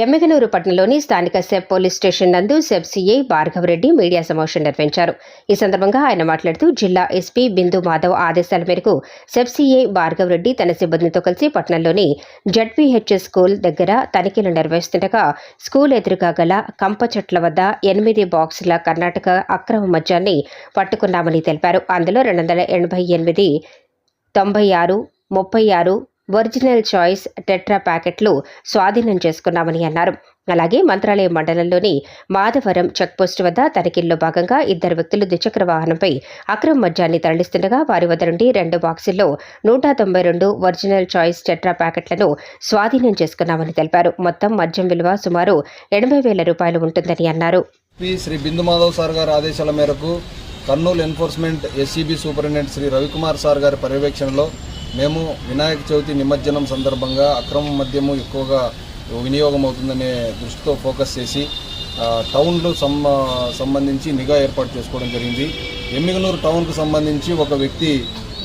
ఎమ్మిగనూరు పట్టణంలోని స్థానిక SEB police station నందు సెబ్ సిఐ భార్గవరెడ్డి మీడియా సమావేశం నిర్వహించారు. ఈ సందర్భంగా ఆయన మాట్లాడుతూ జిల్లా ఎస్పీ బిందు మాధవ్ ఆదేశాల మేరకు సెబ్ సిఐ భార్గవరెడ్డి తన సిబ్బందితో కలిసి పట్టణంలోని జడ్పీహెచ్ఎస్ స్కూల్ దగ్గర తనిఖీలు నిర్వహిస్తుండగా స్కూల్ ఎదురుగా గల కంప చెట్ల వద్ద ఎనిమిది బాక్సుల కర్ణాటక అక్రమ మద్యాన్ని పట్టుకున్నామని తెలిపారు. అందులో రెండు వందల ఎనభై ఎనిమిది తొంభై ఆరు ముప్పై ఆరు ఒరిజినల్ చాయిస్ టెట్రా ప్యాకెట్లు స్వాధీనం చేసుకున్నామని అన్నారు. అలాగే మంత్రాలయం మండలంలోని మాధవరం చెక్పోస్ట్ వద్ద తనిఖీల్లో భాగంగా ఇద్దరు వ్యక్తులు ద్విచక్ర వాహనంపై అక్రమ మద్యాన్ని తరలిస్తుండగా వారి వద్ద నుండి రెండు బాక్సుల్లో నూట తొంభై రెండు ఒరిజినల్ చాయిస్ టెట్రా ప్యాకెట్లను స్వాధీనం చేసుకున్నామని తెలిపారు. మొత్తం మద్యం విలువ సుమారు ఎనభై వేల రూపాయలు ఉంటుందని అన్నారు. శ్రీ బిందు మాధవ్ సార్ గారి ఆదేశాల మేరకు Kurnool enforcement SCB superintendent Shri Ravikumar sir గారి పర్యవేక్షణలో మేము వినాయక చవితి నిమజ్జనం సందర్భంగా అక్రమ మద్యము ఎక్కువగా వినియోగం అవుతుందనే దృష్టితో ఫోకస్ చేసి టౌన్లు సంబంధించి నిఘా ఏర్పాటు చేసుకోవడం జరిగింది. ఎమ్మిగనూరు టౌన్కు సంబంధించి ఒక వ్యక్తి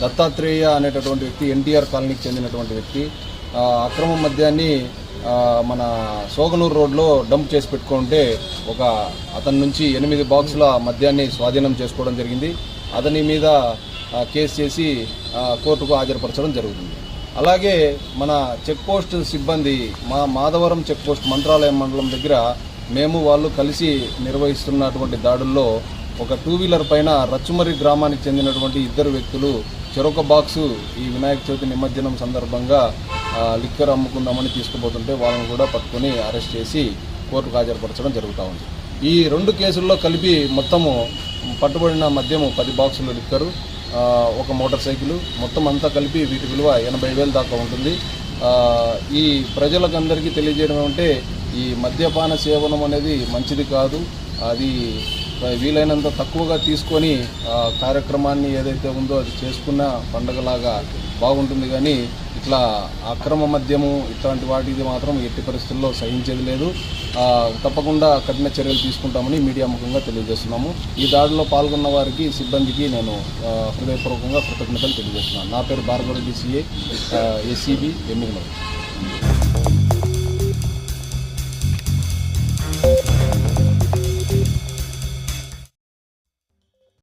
దత్తాత్రేయ అనేటటువంటి వ్యక్తి ఎన్టీఆర్ కాలనీకి చెందినటువంటి వ్యక్తి అక్రమ మద్యాన్ని మన సోగనూరు రోడ్లో డంప్ చేసి పెట్టుకుంటే ఒక అతని నుంచి ఎనిమిది బాక్సుల మద్యాన్ని స్వాధీనం చేసుకోవడం జరిగింది. అతని మీద కేసు చేసి కోర్టుకు హాజరుపరచడం జరుగుతుంది. అలాగే మన చెక్ పోస్ట్ సిబ్బంది మా మాధవరం చెక్ పోస్ట్ మంత్రాలయం మండలం దగ్గర మేము వాళ్ళు కలిసి నిర్వహిస్తున్నటువంటి దాడుల్లో ఒక టూ వీలర్ పైన రచ్చుమరి గ్రామానికి చెందినటువంటి ఇద్దరు వ్యక్తులు చెరొక బాక్సు ఈ వినాయక చవితి నిమజ్జనం సందర్భంగా లిక్కర్ అమ్ముకుందామని తీసుకుపోతుంటే వాళ్ళని కూడా పట్టుకొని అరెస్ట్ చేసి కోర్టుకు హాజరుపరచడం జరుగుతూ ఉంది. ఈ రెండు కేసుల్లో కలిపి మొత్తము పట్టుబడిన మద్యము పది బాక్సులు లిక్కరు ఒక మోటార్ సైకిల్. మొత్తం అంతా కలిపి వీటి విలువ ఎనభై వేలు దాకా ఉంటుంది. ఈ ప్రజలకు అందరికీ తెలియజేయడం అంటే ఈ మద్యపాన సేవనం అనేది మంచిది కాదు. అది వీలైనంత తక్కువగా తీసుకొని కార్యక్రమాన్ని ఏదైతే ఉందో అది చేసుకున్న పండగలాగా బాగుంటుంది. కానీ ఇట్లా అక్రమ మద్యము ఇట్లాంటి వాటిది మాత్రం ఎట్టి పరిస్థితుల్లో సహించేది లేదు. తప్పకుండా కఠిన చర్యలు తీసుకుంటామని మీడియా ముఖంగా తెలియజేస్తున్నాము. ఈ దాడిలో పాల్గొన్న వారికి సిబ్బందికి నేను హృదయపూర్వకంగా కృతజ్ఞతలు తెలియజేస్తున్నాను. నా పేరు భార్గవరెడ్డి సిఏ ఎస్సీబీ ఎమ్మిగనూరు.